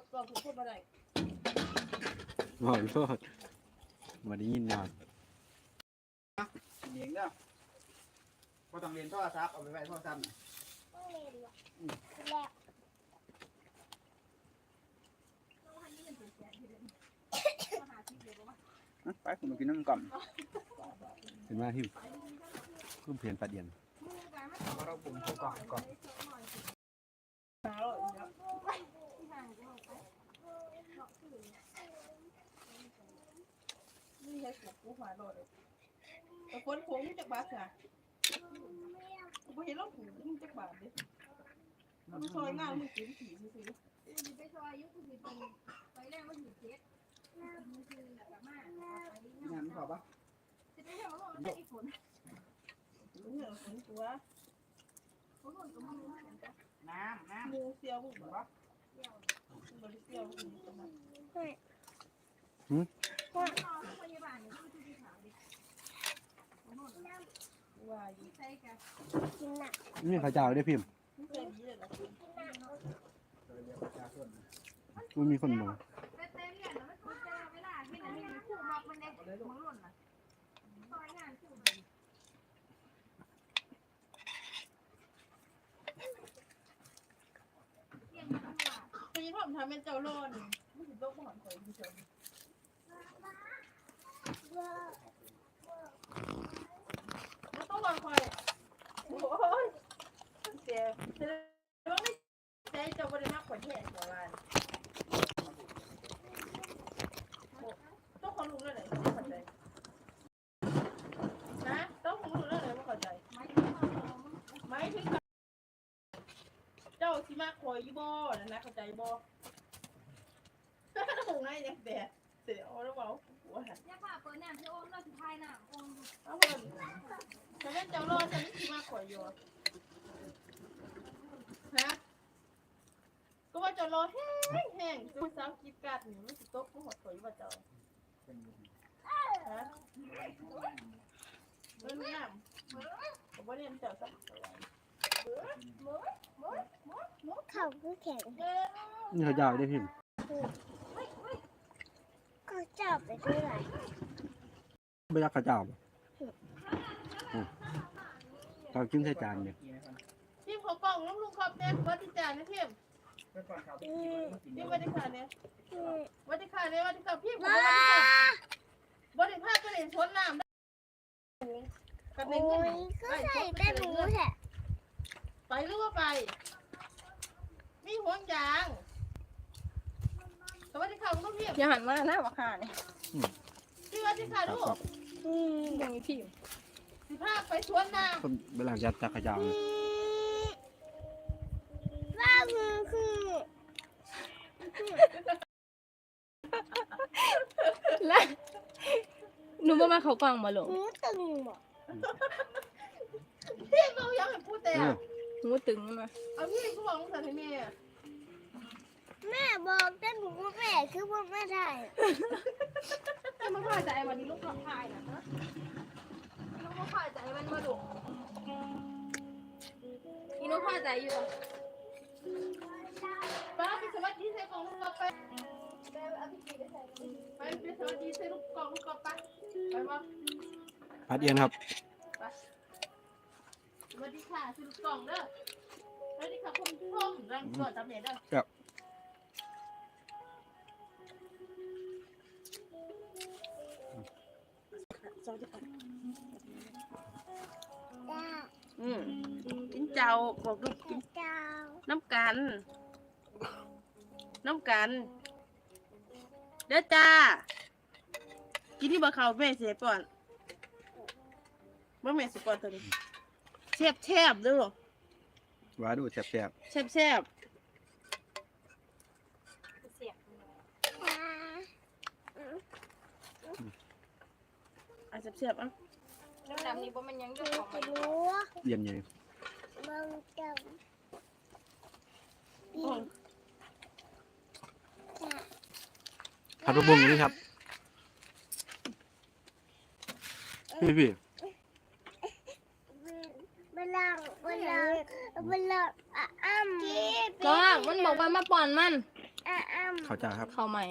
ดบอกพูดมาได้ขอโทษมาได้ยินนอนเลี้ยงเด้อบ่ต้องเรียนโทรศัพท์เอาไปไว้โทรศัพท์น่ะต้องเรียนหรอกแล้วไปคุณมากินน้ำก่อนเป็นว่าที่เพิ่มเพียนประเดียนเอาเราปรุงเขาก่อนก่อน หาเราอีกแล้ว นี่ให้สกูหาโดดเลยแต่คนโค้งมึงจักบาทค่ะกูบ่เห็นเราถูกมึงจักบาทเลยเอาไปซอยงานมึงกินผีซื้อไปซอยยุคคือเป็นไปแรกว่าอยู่เจ็ดมือคือกลับมาไปงานมันขอปะจะได้เอาลงมาอีกคนมึงเหรอคนตัวคนคนก็มึงรู้เหมือนกันน้ำน้มึงเสียวมึงเหรอมึงบริเสียวมึงจะมบาลเนี่ยคือที่ขาวดิว่าอยู่ นี่ข้าวเจ้าได้พิมพ์มึงเคยดีเลยเหรอำเรียกประชาชนมันมีคนมองแต่แต่เรียนมันคือจะเวลาที่มันมีคู่มอกผมทำเป็นเจ้าโลนมึงถึงต้องมาหอนข่อยมึงเต้องรอคอยโอ้ยเสียเสียว่าไม่ใจจะบริมากกว่าแท้กว่าวันต้องขอรู้เลยไหนไม่เข้าใจนะต้องขอรู้เลยไหนไม่เข้าใจไม่ถึงเราไม่ถึงเจ้าสิมาคอยยี่บ่นั่นะเข้าใจบ่หงไงเนี่ยแด เอาเพิ่นฉันเป็นเจ้ารอดฉันสิมาคอยอยู่ฮะก็ว่าเจ้ารอแห้งแห้งดูสาวกิดกัดนี่มันสิตกกูหดข่อยว่าเจ้าฮะเรื่องน้ำผมว่าเรียนเจ้าสักเขาคือแข็งเออนี่ข้าวเจ้าได้พิมพ์ก็จับไปเท่าไหร่ไม่รักข้าวเจ้าบ่อืม เรากินใส่จานเนี่ยพี่ขอกล่องน้ำลุงขอบแม่วัดที่จานนะพี่เมื่อก่อนเขาไปอืกินมพี่วัดที่ขาเนี่ยอืมวัดที่ขาเนี่ยวัดที่ขาพี่ผมว้าวัดที่ขาวัดที่ภาพก็เห็นชนน้ำได้กับโอ้เน่งยก็ใส่แต่หมูแท้ไปหรือว่าไป มีห่วงยางสวัสดีค่ะคุณลูกพี่อย่าหันมาหน้าบักห่านี่พี่วัดที่ขาลูกอืมยังมีพี่ สิภาพไปชวนน้คนเวลาจัดจากข้าวเจ้าเนี่ยว่ามือคือและหนูบ่มาเขากล่องมาลงหมูตึงหมดำพี่เราอยากให้พูดแต่เออหนูตึงมาเอาพี่กูบอกลูกสาวให้แม่แม่บอกแต่หนูแม่คือว่าไม่ได้แต่มันพ่อใจวันนี้ลูกขับถ่ายนะฮะ ลูกพ่อใจมันมาดุอีหนูพอใจอยู่ป้าไปสวัสดีใส่กล่องลูกกอล์ฟไปไปไปสวัสดีใส่ลูกกล่องลูกกอล์ฟไปไปบ่พัดเอียนครับสวัสดีค่ะซื้อลูกกล่องเด้อสวัสดีค่ะคุณผู้ชมรังก่อนจำเนียเด้อครับจ้า อืมกินเจ้าบอกลูกกินเจ้าน้ำกัน น้ำกันเด้อจ้า กินที่บะเขาแม่เสียป่อนบ่แม่สิป่อนตัวนี้แซ่บแซ่บๆเด้อว่าดูแซ่บแซ่บแซ่บจ้าๆอะแซ่บแซ่บๆอะ น้ำดำนี่บ่แมันยังหเจ้านูของจะมันรู้ว่าๆเอียนใหญ่บางจังโอ้ยจ้าผัดผักบุ้งนี่ครับพี่พี่เวลาเวลาเวลาอะอ้ำก็มันบอกว่ามาป้อนมันอะอ้ํเขาจ้าครับ เขาใหม่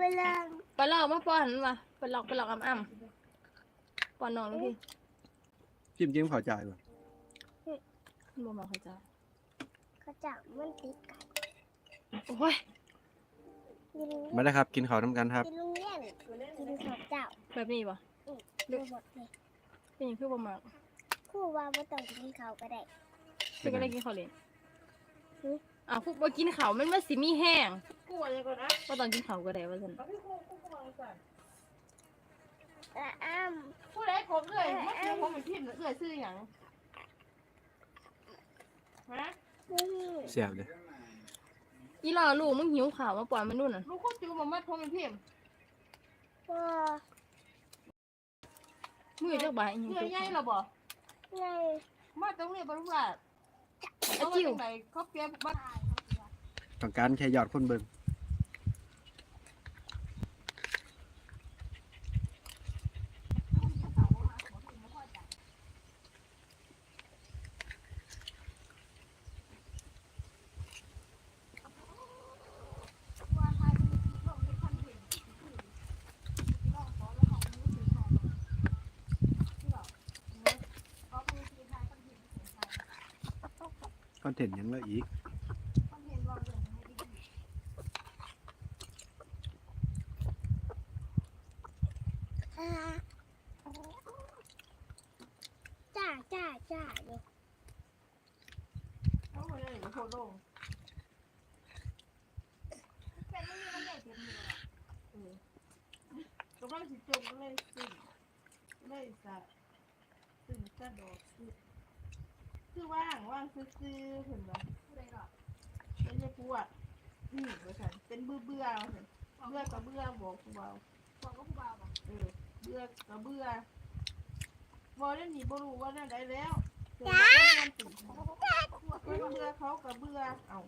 เวลาไปลอกมาป้อนมันมาไปลอกไปลอกอ้ำอ้ำ ป้อนน้องลูกพี่จิ้มจิ้มเขาจ้าก่อนมันบ่มาเขาจ้าเขาจับมันติดกันโอ้ยกินมาได้ครับ กินข้าวน้ำกันครับกินโรงเรียนกินข้าวเจ้าแบบนี้ป่ะดูหมดเลยเป็นหยังคือบ่มาครู่ว่าไม่ต้องกินข้าวก็ได้เป็นก็เลยกินข้าวเล่นอะพวกบ่กินข้าวมันมันสิมีแห้งกูว่าอย่างก่อนนะบ่ต้องกินข้าวก็ได้ว่าซั่นเอาพี่ครูครูครูวางก่อนอะอ้ํผู้ใดกบเอ้ยมันคือผมเป็นพิมพ์เอ้ยซื้อหยังฮะนี่เสียบเลยอีหล่อลูกมึงหิวข้าวมาป้อนมันนู่นน่ะลูกคนจูบ่มาผมเป็นพิมพ์พ่อมือจักบาทอีหยังเนื้อจุกใหญ่เหรอบ่ไงมาตรงนี้บ่ลูกหลานเอามาจากไหนเขาเปรียบบ้านต้องการแค่ยอดคนเบิ่ง อนเทนต์หยังละอีกอ่าจ้าจ้าจ้าอยู่เขาบ่ได้โคตรลงเออกำลังสิจมก็เลยสิ่งเลยสะสิ่งสะดอกคือ คือว่างว่างซื่อๆเพิ่นว่าผู้ใดหรอเป็นยายปวดอืมว่ซั่นเป็นเบื่อเบื่อว่าซั่นเบื่อก็เบื่อบอกผู้เบาบอกก็ผู้เบาบ่เออเบื่อก็เบื่อบ่ได้หนีบ่รู้ว่าแนวใดแล้วจ้าเพิ่นเบื่อเขาก็เบื่อเอ้า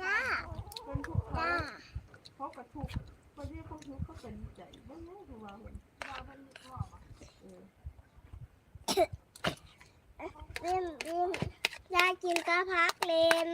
จ้าเป็นทุกข์เขาเขากระทุกข์คนที่เขาทุกข์เขาเป็นใจไม่รู้คือว่าเพิ่นเออ เล่นเล่นยายกินกะพักเล่น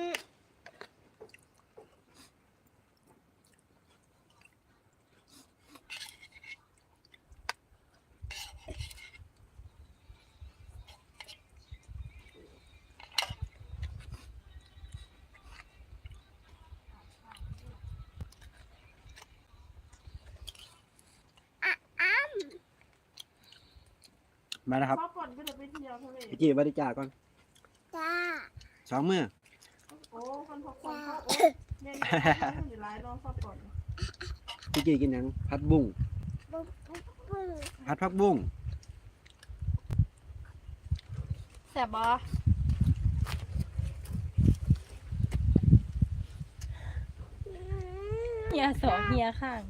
มาแล้วครับเขาก่อนก็จะไปเที่ยวทะเลพี่กี้บริจาคก่อนจ้าสองมือโอ้คนพกคนเขาโอ้แม่นมันอยู่หลายรอบเขาก่อนพี่กี้กินหยังพัดบุ้งปุ๊บปุ๊บปุ๊บพัดพักบุ้งแซ่บบ่เฮียสองเฮียข้าง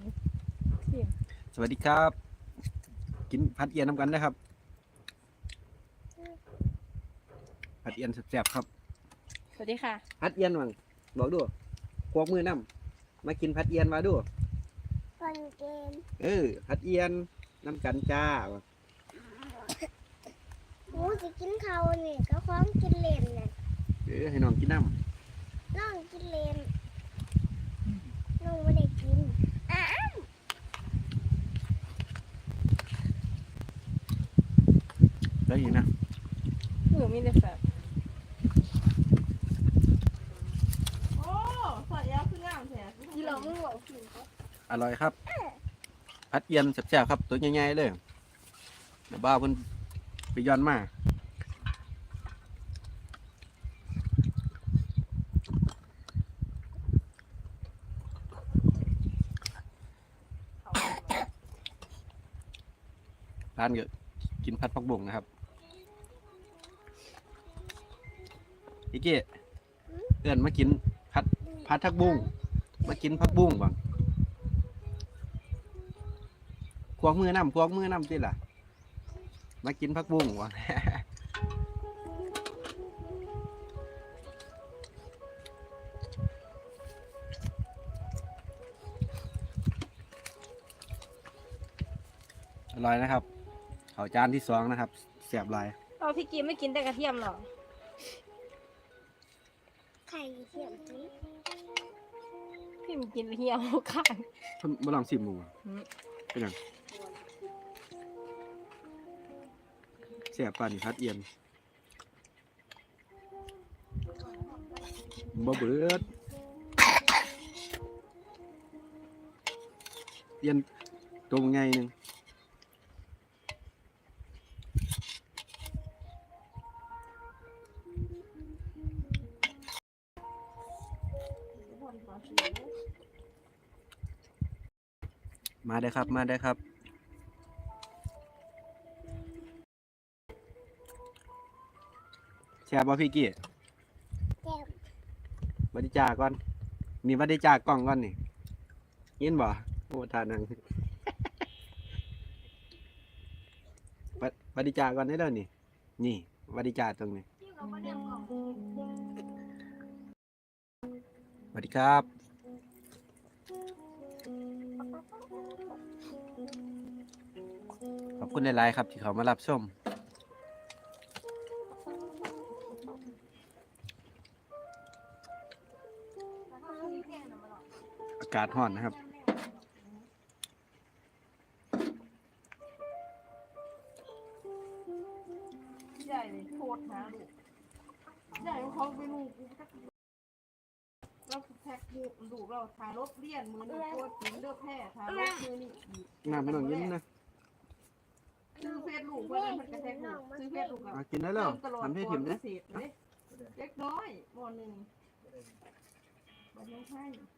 สวัสดีครับ กินพัดเอียนน้ำกันนะครับ พัดเอียนแซ่บๆครับสวัสดีค่ะพัดเอียนวังบอกดูพวกมือน้ำมากินพัดเอียนมาดูก่อนเกมเออพัดเอียนน้ำกันจ้าว่ะหมูจะกินข้าวนี่ก็พร้อมกินเล่นน่ะเออให้น้องกินน้น้องกินเล่นน้องไม่ได้กินอะำแล้วอีกนะหนูมีแต่แซ่บ โอ้สอยยาวคืองามแท้ อีหลงไม่บอกกิน อร่อยครับพัดเอียนแซ่บๆครับ ตัวใหญ่ๆเลยเดี๋ยวบ้าวเพิ่นไปย้อนมาร้านก็กินพัดพักบุ้งนะครับอีเก้เอื้อนมากินพัดพัดทักบุ้งมากินพักบุ้งบังค วงมือน้ำควงมือน้ำสิล่ะ มากินพักบุ้งบังอร่อยนะครับข้าวจานที่สองนะครับเสียบหลายเอาพี่กีไม่กินแต่กระเทียมหรอไข่เทียมจีกพิมกินเหี่ยวข้างเพิ่นบ่ลองสิหมูอืมเป็นหยัง แซ่บปานพัดเอียนบ่เบิดเอียนตัวมันใหนึ่งมาได้ครับ มาได้ครับ แชร์บ่พี่กี้เจ็บบัดจากก่อนนี่บัดจากกล้องก่อนนี่ยินบ่โอ้ทานังบัดบัดจากก่อนได้อเด้อนี่ นี่บัดจากตรงนี้ที่เราไม่ได้บอกสวัสดีครับขอบคุณหลาย ๆ ครับ ที่เขามารับชมากาศร้อนนะครับ ใหญ่เลยโทษนะลูกใหญ่เขาไปลูกกูจักเราแท็กลูกลูกเราทารบเลี่ยนมือหนึ่งโคตรถึงเลือกแพร่ทารบมือนี่อีกน้ำไม่ต้องเย็นนะซื้อเฟซลูกเพื่อนมันกระแทกลูกซื้อเฟซลูกอะกินได้แล้วตลอดทำให้ถิ่มก่นะอนเกษตรเลยเล็กน้อยมอหนึ่งบันยังให้ไม่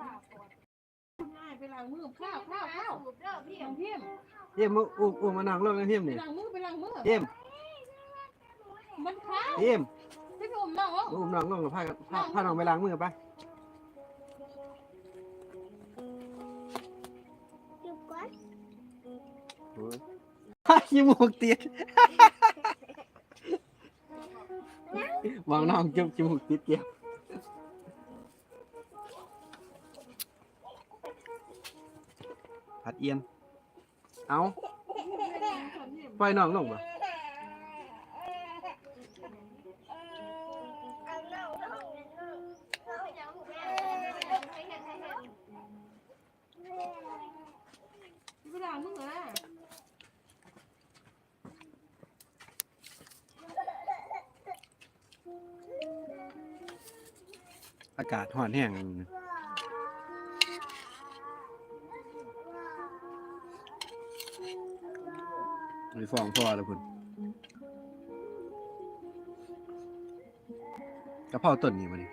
ง่ายไปล้างมือข้าวข้าวข้าวสูบเด้อพี่เพียมเพียมเยี่ยมมาอุ้มอุ้มมานั่งลงนะเยี่ยมนี่ล้างมือไปล้างมือเยี่ยมมันข้าวเยี่ยมพี่ผมน้องอุ้มน้องลงกับพากันพาพาน้องไปล้างมือไปหยุดก่อนโอ้ยขี้มูกติดวางน้องจุ๊บจมูกติดเกี่ยว ผัดเอียน เอาปล่อยน้องลงบ่เอาเล่าเล่าเล่าเราอยากลูกแม่ให้เห็นให้เห็นไปล้างมือนะอากาศร้อนแห้ง ฟ้องพ่อแล้วพุ่นกระเพราต้นนี่มาดิ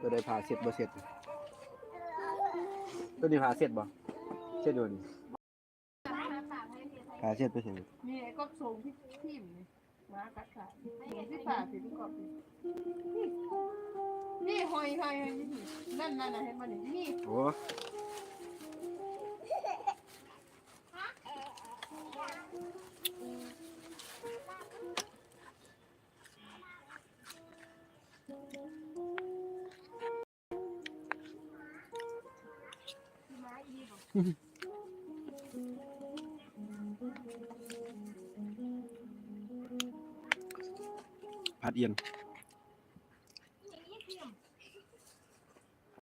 ตัวได้ผ่าเสร็จบ่เสร็จตัวนี้ผ่าเสร็จบ่เสร็จโดนผ่าเสร็จไปเสร็จมีไอ้ก็ส่งพี่พิมนี่มากัดขาพี่ฝาพี่พี่กอบนี่ นี่หอยหอยนั่นนั่นนะเห็นมันนี่โอ้ผัดเอียน